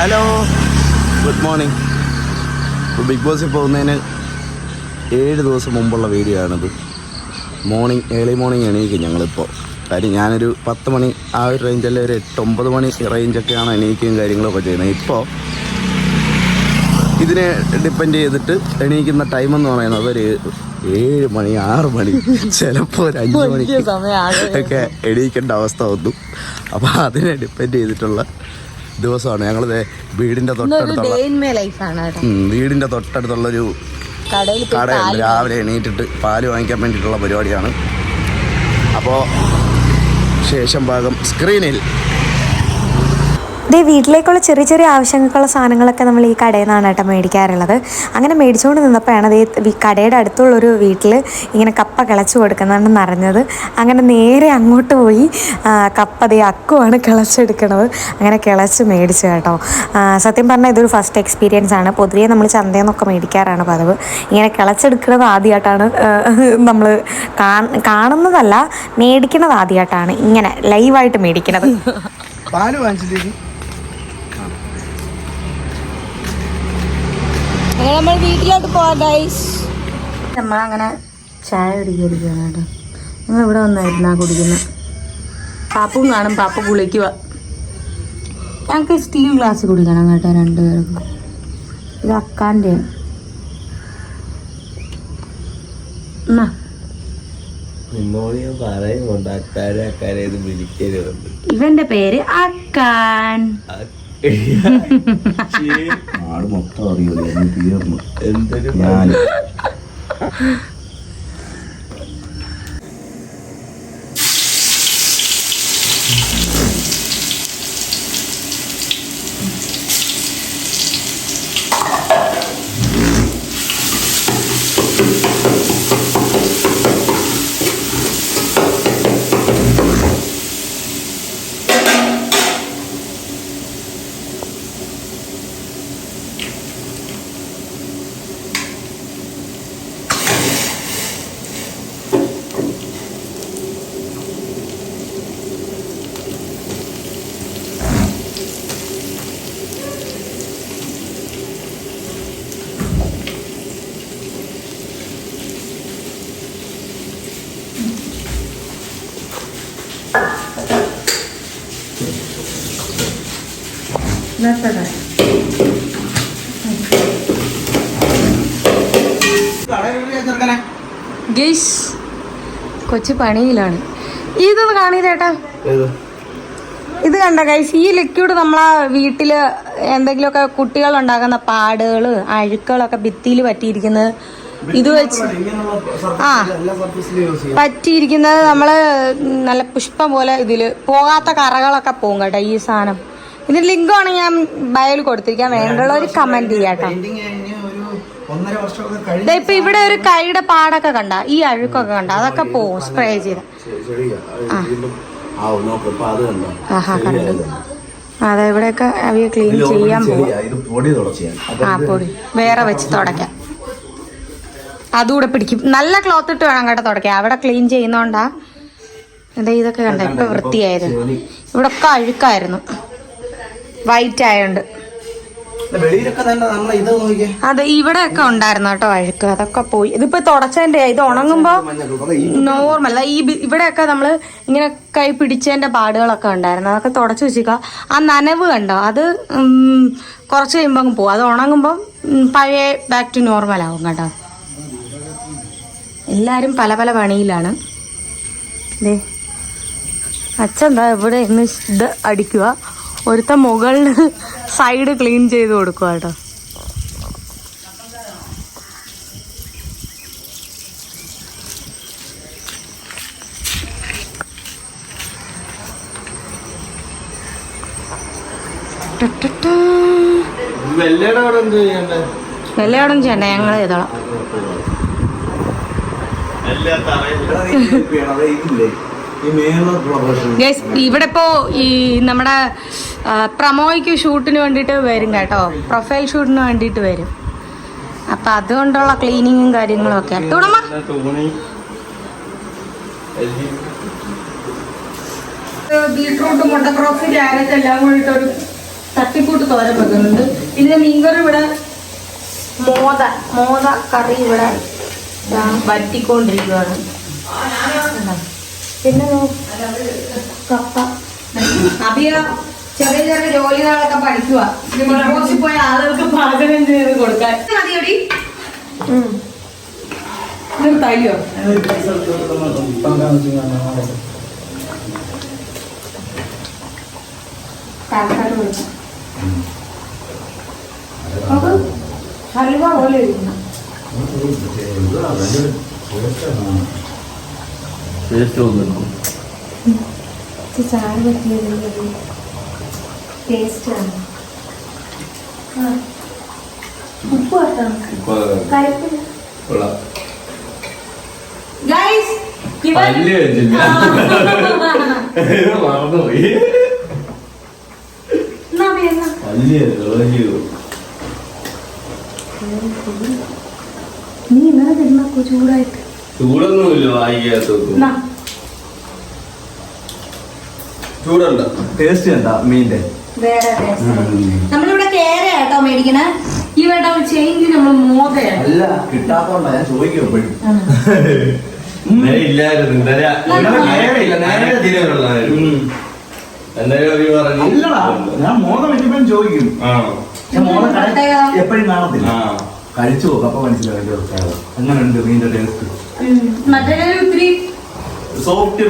Hello good morning ഇപ്പോൾ big ബോസിൽ പോകുന്നതിന് ഏഴ് ദിവസം മുമ്പുള്ള വീഡിയോ ആണിത്. മോർണിംഗ് ഏർലി മോർണിംഗ് എണീക്കും ഞങ്ങളിപ്പോൾ കാര്യം ഞാനൊരു പത്ത് മണി ആ ഒരു റേഞ്ചല്ലേ ഒരു എട്ട് ഒമ്പത് മണി റേഞ്ചൊക്കെയാണ് എണീക്കുകയും കാര്യങ്ങളൊക്കെ ചെയ്യുന്നത്. ഇപ്പോൾ ഇതിനെ ഡിപ്പെൻഡ് ചെയ്തിട്ട് എണീക്കുന്ന ടൈം എന്ന് പറയുന്നത് ഒരു ഏഴ് മണി ആറ് മണി ചിലപ്പോൾ ഒരു അഞ്ച് മണിക്ക് ഒക്കെ എണീക്കേണ്ട അവസ്ഥ വന്നു. അപ്പോൾ അതിനെ ഡിപ്പെൻഡ് ചെയ്തിട്ടുള്ള ദിവസമാണ്. ഞങ്ങളിത് വീടിന്റെ തൊട്ടടുത്തുള്ള വീടിന്റെ തൊട്ടടുത്തുള്ള ഒരു വീടിന്റെ തൊട്ടടുത്തുള്ളൊരു കടയുണ്ട്. രാവിലെ എണീറ്റിട്ട് പാൽ വാങ്ങിക്കാൻ വേണ്ടിയിട്ടുള്ള പരിപാടിയാണ്. അപ്പോൾ ശേഷം ഭാഗം സ്ക്രീനിൽ ദേ വീട്ടിലേക്കുള്ള ചെറിയ ചെറിയ ആവശ്യങ്ങൾക്കുള്ള സാധനങ്ങളൊക്കെ നമ്മൾ ഈ കടയിൽ നിന്നാണ് കേട്ടോ മേടിക്കാറുള്ളത്. അങ്ങനെ മേടിച്ചുകൊണ്ട് നിന്നപ്പോഴാണ് ഈ കടയുടെ അടുത്തുള്ളൊരു വീട്ടിൽ ഇങ്ങനെ കപ്പ കിളച്ച് കൊടുക്കുന്നതാണ് അറിഞ്ഞത് അങ്ങനെ നേരെ അങ്ങോട്ട് പോയി കപ്പ അതേ അക്കുവാണ് കിളച്ചെടുക്കണത്. അങ്ങനെ കിളച്ച് മേടിച്ചു കേട്ടോ. സത്യം പറഞ്ഞാൽ ഇതൊരു ഫസ്റ്റ് എക്സ്പീരിയൻസ് ആണ്. പൊതുവേ നമ്മൾ ചന്തയിൽ നിന്നൊക്കെ മേടിക്കാറാണ് പതിവ്. ഇങ്ങനെ കിളച്ചെടുക്കുന്നത് ആദ്യമായിട്ടാണ് നമ്മൾ കാണുന്നതല്ല മേടിക്കുന്നത് ആദ്യമായിട്ടാണ് ഇങ്ങനെ ലൈവായിട്ട് മേടിക്കുന്നത്. പാൽ വാങ്ങിച്ചിട്ട് അങ്ങനെ നമ്മൾ വീട്ടിലോട്ട് പോവാം ഗൈസ് നമ്മളങ്ങനെ ചായ കുടിക്കുകയാണ് കേട്ടോ നിങ്ങൾ ഇവിടെ വന്നായിരുന്നാ കുടിക്കുന്നത് പാപ്പും കാണും പാപ്പ കുളിക്കുക ഞങ്ങൾക്ക് സ്റ്റീൽ ഗ്ലാസ് കുടിക്കണം കേട്ടോ രണ്ടുപേർക്കും. ഇത് അക്കാന്റെ. എന്നാ? ഇവന്റെ പേര് അക്കാൻ. ആട് മൊത്തം അറിയില്ല തീർന്നു. എന്തൊരു ഞാൻ ഗൈസ് കൊച്ചു പണിയിലാണ്. ഇതൊന്ന് കാണീ ചേട്ടാ. ഇത് കണ്ട ഗൈസ്? ഈ ലിക്വിഡ് നമ്മളെ വീട്ടിൽ എന്തെങ്കിലുമൊക്കെ കുട്ടികൾ ഉണ്ടാക്കുന്ന പാടുകൾ അഴുക്കുകളൊക്കെ ഭിത്തിയിൽ പറ്റിയിരിക്കുന്നത് ഇത് വെച്ച് ആ. പറ്റിയിരിക്കുന്നത് നമ്മൾ നല്ല പുഷ്പം പോലെ ഇതിൽ പോകാത്ത കറകളൊക്കെ പോകും കേട്ടോ ഈ സാധനം. ഇതിന് ലിങ്ക് ആണ് ഞാൻ ബയോയിൽ കൊടുത്തിരിക്കാൻ വേണ്ടുള്ള ഒരു കമന്റ് ചെയ്യാട്ടോ ഇപ്പൊ ഇവിടെ ഒരു കൈയുടെ പാടൊക്കെ കണ്ട ഈ അഴുക്കൊക്കെ കണ്ട അതൊക്കെ പോവും സ്പ്രേ ചെയ്ത്. അത് ഇവിടെയൊക്കെ അവയെ ക്ലീൻ ചെയ്യാൻ ആ പൊടി. വേറെ വെച്ച് തുടക്കാം അതുകൂടെ പിടിക്കും. നല്ല ക്ലോത്ത് ഇട്ട് വേണം കേട്ടോ തുടക്കാം അവിടെ ക്ലീൻ ചെയ്യുന്നോണ്ടാ. എന്താ ഇതൊക്കെ കണ്ട ഇപ്പൊ വൃത്തിയായിരുന്നു. ഇവിടെ ഒക്കെ അഴുക്കായിരുന്നു. വൈറ്റ് ആയോണ്ട്. അതെ ഇവിടെ ഒക്കെ ഉണ്ടായിരുന്നു കേട്ടോ അഴുക്ക് അതൊക്കെ പോയി. ഇതിപ്പോ തുടച്ചതിന്റെ ഇത് ഉണങ്ങുമ്പോ നോർമൽ ഈ ഇവിടെയൊക്കെ നമ്മൾ ഇങ്ങനെ കൈ പിടിച്ചതിന്റെ പാടുകളൊക്കെ ഉണ്ടായിരുന്നു. അതൊക്കെ തുടച്ചു വെച്ചിക്ക ആ നനവ് കണ്ടോ? അത് കുറച്ച് കഴിയുമ്പോൾ അങ്ങ് പോകും. അത് ഉണങ്ങുമ്പോൾ പഴയ ബാക്ക് ടു നോർമൽ ആവും കേട്ടോ. എല്ലാരും പല പല പണിയിലാണ്. അച്ഛൻ ദാ ഇവിടെ ഇന്ന് ഇത് അടിക്കുക. ഒരുത്ത മുകളിൽ സൈഡ് ക്ലീൻ ചെയ്ത് കൊടുക്കുക കേട്ടോ. വെള്ളയുടെ ചെയ്യണ്ട? ഞങ്ങൾ ചെയ്തോളാം ഗൈസ് ഇവിടെ ഇപ്പോ ഈ നമ്മുടെ പ്രമോയ്ക്ക് ഷൂട്ടിന് വേണ്ടിയിട്ട് വരും കേട്ടോ. പ്രൊഫൈൽ ഷൂട്ടിന് വേണ്ടിയിട്ട് വരും. അപ്പൊ അതുകൊണ്ടുള്ള ക്ലീനിങ്ങും കാര്യങ്ങളും ഒക്കെ. തുണി ബീട്രൂട്ട് മുട്ടക്രോസ് ക്യാരറ്റ് എല്ലാം കൂടിയിട്ട് ഒരു തട്ടിക്കൂട്ട് തോരൻ വെക്കുന്നുണ്ട്. പിന്നെ മീൻകറി ഇവിടെ മോദ മോദ കറി ഇവിടെ വറ്റിക്കൊണ്ടിരിക്കുകയാണ് കണ്ടോ? പിന്നെ കപ്പ. അഭിയ ചെറിയ ചെറിയ ജോലികളൊക്കെ പഠിക്കുക പോയ ആളുകൾക്ക് പാചകം ചെയ്ത് കൊടുക്കാൻ. മതിയോടി. ഹലുവ പോലെ ഇരിക്കുന്നു. ടേസ്റ്റ് തോന്നുന്നു ചാറ് പറ്റിയത് ഉപ്പ് ഗൈസ് മറന്നുപോയി. നീ ഇന്നലെ തിന്നോ ചൂടായിട്ട് ചൂടൊന്നുമില്ല വായിക്കാത്ത ചൂടുണ്ട്. ടേസ്റ്റ് കണ്ട മീന്റെ. വേറെ നമ്മളിവിടെ കേര കേട്ടോ മേടിക്കണേ. ഈ വേണ്ട ചേഞ്ച് നമ്മൾ മോതയാണ്. അല്ല കിട്ടാത്തോണ്ടാ ഞാൻ ചോദിക്കും എപ്പോഴും. ഇന്നലെ ഇല്ലായിരുന്നു ഇന്നലെ ഞാൻ മോദം ചോദിക്കും. എപ്പോഴും കാണത്തില്ല. കഴിച്ചു നോക്കും അപ്പൊ മനസ്സിലാവും അതിന്റെ പ്രത്യേകത എങ്ങനെയുണ്ട് ടേസ്റ്റ് സോഫ്റ്റ്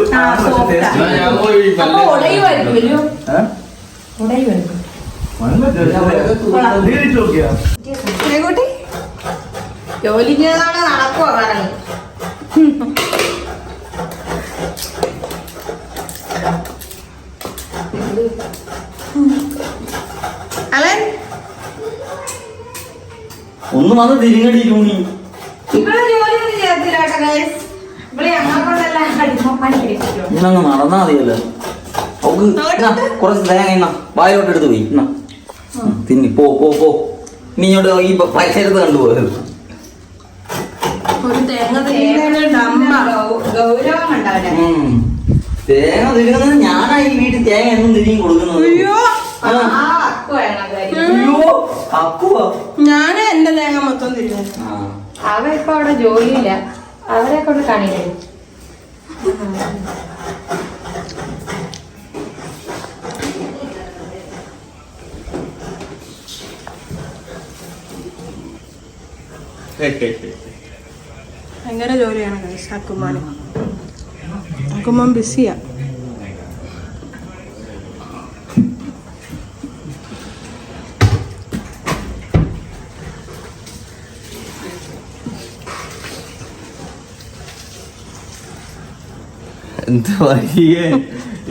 ഞാൻ കൊണ്ടല്ല അടിമപ്പണി കഴിപ്പിക്കും ഇന്നങ്ങ് നടന്നാ മതിയല്ലോ. അവക്ക് കുറച്ച് തേങ്ങ വായിലോട്ട് എടുത്ത് പോയി. എന്നാ തിന്നി. പോ പോ പോ. നീ ഇങ്ങോട്ട് ഈ പരിസരത്ത് കണ്ടുപോയത് തേങ്ങ തിരിയുന്നതിന് ഡമ്മ ഗൗരവം കണ്ടവനെ. തേങ്ങ തിരിക്കുന്നത് ഞാനാ ഈ വീട്ടിൽ തേങ്ങ എന്നും തിരിയും കൊടുക്കുന്നത്. ആ അക്കു വേണം അക്കുവാ ഞാൻ എന്റെ തേങ്ങ മൊത്തം തിരിഞ്ഞത് ആ. അവരിപ്പോ അവിടെ ജോലിയില്ല. അവരെ കൊണ്ട് കാണിക്കരുത് ഭയങ്കര ജോലിയാണ് അക്കുമാൻ അക്കുമാൻ അക്കുമ്മൻ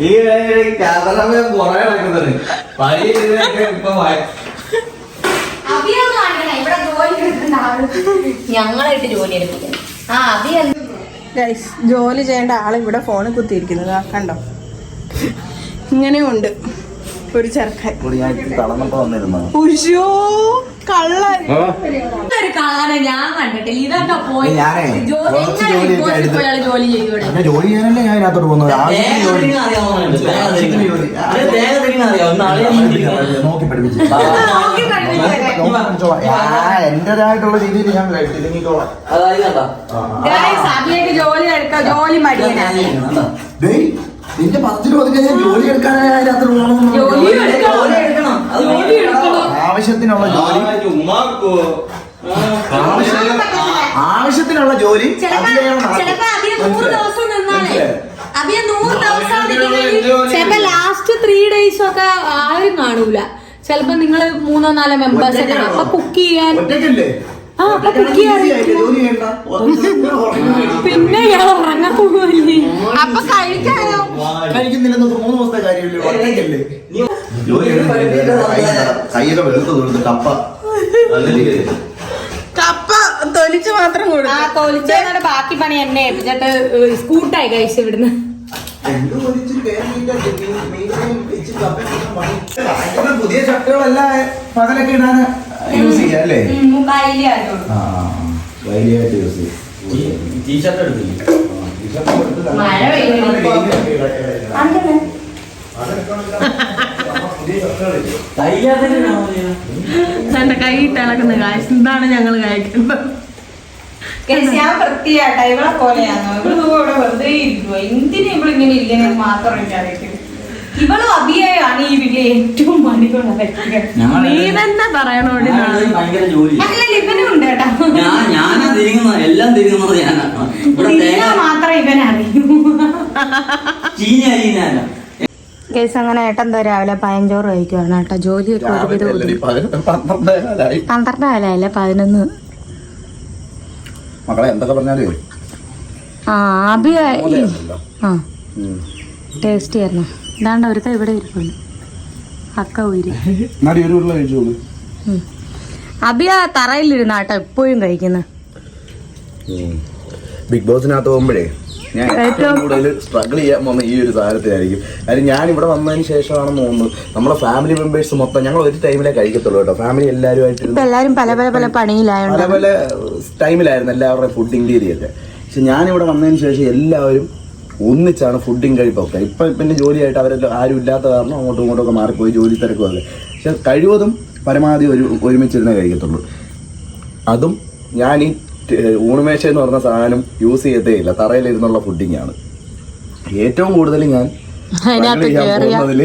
ഈ ഇപ്പൊ ജോലി ഞങ്ങളായിട്ട് ആ ഗൈസ് ജോലി ചെയ്യേണ്ട ആൾ ഇവിടെ ഫോൺ കുത്തിയിരിക്കുന്നത്. കണ്ടോ? ഇങ്ങനെയുണ്ട്. ഒരു ചെറുക്കൻ. ഉഷോ കള്ളൻ ഒരു ഞാൻ കണ്ടിട്ടില്ല. ഇതൊക്കെ പോയി ഞാനേ, ജോലി കുറച്ച് എങ്ങനെ ജോലിയൊക്കെ പോയി എടുത്ത് പോയാൽ ജോലി ചെയ്യൂടെ? എന്നെ ജോലി ചെയ്യാനല്ലേ ഞാൻ ഇതിനകത്തോട്ട് പോകുന്നത്? ആവശ്യത്തിന് ജോലി. നോക്കി പഠിപ്പിച്ചു. നോക്കി പഠിപ്പിച്ചേരെ. എന്റേതായിട്ടുള്ള രീതിയിൽ ഞാൻ? Guys, അഭിയൊക്കെ ജോലി എടുക്കാം ജോലി മടിയനാ കണ്ടോ? ഡേയ് നിന്റെ ഞാൻ ജോലി എടുക്കാനായി അതിനകത്തോട്ട് ജോലി എടുക്കണം. അത് ജോലി എടുക്കണം. ആവശ്യത്തിനുള്ള ജോലി ആവശ്യത്തിനുള്ള ജോലി ചിലപ്പോ. ചിലപ്പോ നൂറ് ദിവസം നിന്നാണ് നൂറ് ദിവസം ചിലപ്പോ ലാസ്റ്റ് ത്രീ ഡേയ്സ് ഒക്കെ ആരും കാണൂല ചിലപ്പോ നിങ്ങൾ മൂന്നോ നാലോ മെമ്പേഴ്സ് ഒക്കെ അപ്പൊ കുക്ക് ചെയ്യാൻ? ആ അപ്പൊ കുക്ക് ചെയ്യാൻ. പിന്നെ ഇയാൾ ഉറങ്ങാൻ പോവില്ലേ അപ്പൊ കഴിക്കാനോ കഴിക്കുന്നില്ലെന്ന് മൂന്ന് ദിവസത്തെ കാര്യമില്ലേ ഒറ്റയ്ക്കല്ലേ ജോലി കയ്യൊക്കെ വെളുത്ത് കൊടുത്ത് കപ്പ. കപ്പ തൊലിച്ച് മാത്രം ആ കൊടുക്കും ബാക്കി പണി എന്നെ ഏൽപ്പിച്ചിട്ട് സ്കൂട്ടായി കഴിച്ചു ഇവിടുന്ന്. പുതിയ ചട്ടകളെല്ലാം പകലൊക്കെ ഇടാൻ യൂസ് ചെയ്യാം അല്ലേ? വലിയായിട്ട് യൂസ് ചെയ്യും. ടീഷർട്ട് എടുത്തില്ലേ മഴ പെയ്യുന്നു. എന്റെ കൈ ഇട്ടിളക്കുന്ന കാശ് എന്താണ് ഞങ്ങൾ കഴിക്കുന്നത് ഞാൻ വൃത്തിയാട്ടാ ഇവളെ പോലെയാണോ. ഇവൾ ഇവിടെ വെറുതെ ഇരിക്കുവോ. എന്തിനാ ഇവളിങ്ങനെ ഇരിക്കുന്നത് മാത്രം എനിക്കറിയിക്കും ഇവളും അഭിയാണ് ഈ വീട്ടിലെ ഏറ്റവും മടികളായിരിക്കുക ഞങ്ങൾ നീ തന്നെ പറയണോടി അല്ല ഇവനും ഉണ്ട് കേട്ടോ. ഞാനാ എല്ലാം മാത്രം ഇവനറിയൂ. അറിയൂ ചീഞ്ഞ ഞാനാ കേസ് അങ്ങനെ ഏട്ടൻ എന്താ രാവിലെ പയഞ്ചോറ് കഴിക്കുവാണ് ഏട്ടാ ജോലിയൊക്കെ ഒരുവിധം പന്ത്രണ്ട് കാലല്ലേ പതിനൊന്ന് മക്കളെ എന്തൊക്കെ പറഞ്ഞാലും ആ അഭി ആ ടേസ്റ്റി ആയിരുന്നു. ഇതാണ്ട് ഒരുത്ത ഇവിടെ ഇരിക്കുന്നു അക്ക ഉയിരി അഭി ആ തറയിലിരുന്ന കേട്ടോ എപ്പോഴും കഴിക്കുന്നത് ബിഗ് ബോസിനകത്ത് പോകുമ്പോഴേ ഞാൻ ഏറ്റവും കൂടുതൽ സ്ട്രഗിൾ ചെയ്യാൻ പോകുന്ന ഈ ഒരു സാധനത്തിലായിരിക്കും കാര്യം ഞാൻ ഇവിടെ വന്നതിന് ശേഷമാണെന്ന് തോന്നുന്നു നമ്മളെ ഫാമിലി മെമ്പേഴ്സ് മൊത്തം ഞങ്ങൾ ഒരു ടൈമിലേ കഴിക്കത്തുള്ളൂ കേട്ടോ. ഫാമിലി എല്ലാവരുമായിട്ട് എല്ലാവരും പല പല പല പണിയിലായോണ്ട് പല പല ടൈമിലായിരുന്നു എല്ലാവരുടെയും ഫുഡിങ് രീതിയൊക്കെ പക്ഷെ ഞാനിവിടെ വന്നതിന് ശേഷം എല്ലാവരും ഒന്നിച്ചാണ് ഫുഡിങ് കഴിപ്പൊക്കെ ഇപ്പൊ പിന്നെ ജോലിയായിട്ട് അവരെല്ലാം ആരും ഇല്ലാത്ത കാരണം അങ്ങോട്ടും ഇങ്ങോട്ടും ഒക്കെ മാറിപ്പോയി ജോലി തിരക്കുമല്ലേ പക്ഷെ കഴിവതും പരമാവധി ഒരു ഒരുമിച്ചിരുന്നേ കഴിക്കത്തുള്ളൂ. അതും ഞാൻ ഈ ഊണുമേശ എന്ന് പറഞ്ഞ സാധനം യൂസ് ചെയ്തേ ഇല്ല. തറയിലിരുന്നുള്ള ഫുഡിങ് ആണ്. ഏറ്റവും കൂടുതൽ ഞാൻ പോകുന്നതിൽ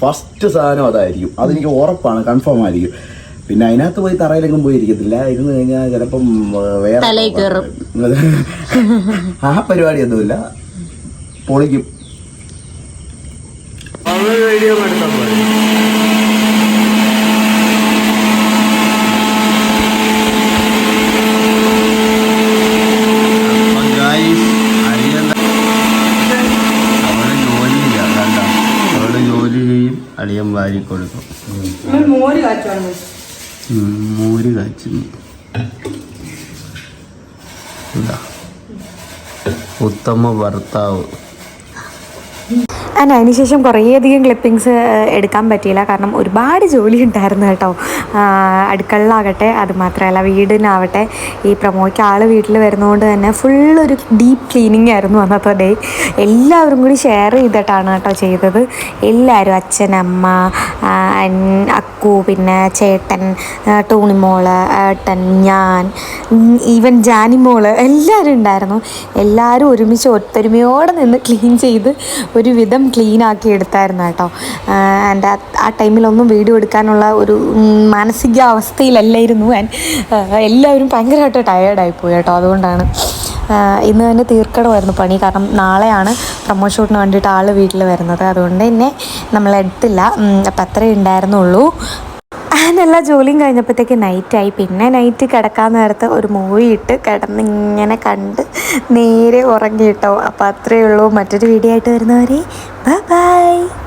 ഫസ്റ്റ് സാധനം അതായിരിക്കും. അതെനിക്ക് ഉറപ്പാണ് കൺഫേം ആയിരിക്കും. പിന്നെ അതിനകത്ത് പോയി തറയിലെങ്കിലും പോയി ഇരിക്കത്തില്ല ഇരുന്ന് കഴിഞ്ഞാൽ ചിലപ്പം വേറെ ആ പരിപാടി ഒന്നുമില്ല. പൊളിക്കും. വീഡിയോ അവൾ ജോലിയില്ല കണ്ട അവൾ ജോലി ചെയ്യും അളിയൻ വാരി കൊടുക്കും. മോര് കാച്ചുവാണ് മോര്. ഉത്തമ ഭർത്താവ്. ആൻഡ് അതിനുശേഷം കുറേയധികം ക്ലിപ്പിങ്സ് എടുക്കാൻ പറ്റിയില്ല. കാരണം ഒരുപാട് ജോലി ഉണ്ടായിരുന്നു കേട്ടോ. അടുക്കളയിലാകട്ടെ അത് മാത്രമല്ല വീടിനാവട്ടെ ഈ പ്രമോയ്ക്ക് ആൾ വീട്ടിൽ വരുന്നതുകൊണ്ട് തന്നെ ഫുൾ ഒരു ഡീപ്പ് ക്ലീനിങ് ആയിരുന്നു അന്നത്തെ ഡേ എല്ലാവരും കൂടി ഷെയർ ചെയ്തിട്ടാണ് കേട്ടോ ചെയ്തത്. എല്ലാവരും അച്ഛൻ അമ്മ അക്കു പിന്നെ ചേട്ടൻ ടോണിമോൾ ഏട്ടൻ ഞാൻ ഈവൻ ജാനിമോൾ എല്ലാവരും ഉണ്ടായിരുന്നു. എല്ലാവരും ഒരുമിച്ച് ഒത്തൊരുമയോടെ നിന്ന് ക്ലീൻ ചെയ്ത് ഒരുവിധം ക്ലീൻ ആക്കി എടുത്തായിരുന്നു കേട്ടോ. ആൻഡ് ആ ടൈമിലൊന്നും വീഡിയോ എടുക്കാനുള്ള ഒരു മാനസികാവസ്ഥയിലല്ലായിരുന്നു ഞാൻ. എല്ലാവരും ഭയങ്കരമായിട്ട് ടയേർഡായി പോയി കേട്ടോ അതുകൊണ്ടാണ്. ഇന്ന് തന്നെ തീർക്കണമായിരുന്നു പണി. കാരണം നാളെയാണ് പ്രൊമോ ഷൂട്ടിന് വേണ്ടിയിട്ട് ആൾ വീട്ടിൽ വരുന്നത്. അതുകൊണ്ട് തന്നെ ഉം, അപ്പം അത്രേ ഉണ്ടായിരുന്നുള്ളൂ. എല്ലാ ജോലിയും കഴിഞ്ഞപ്പോഴത്തേക്ക് നൈറ്റായി പിന്നെ നൈറ്റ് കിടക്കാൻ നേരത്തെ ഒരു മൂവി ഇട്ട് കിടന്നിങ്ങനെ കണ്ട് നേരെ ഉറങ്ങിയിട്ടോ. അപ്പോൾ അത്രയേ ഉള്ളൂ. മറ്റൊരു വീഡിയോ ആയിട്ട് വരുന്നവരെ ബൈ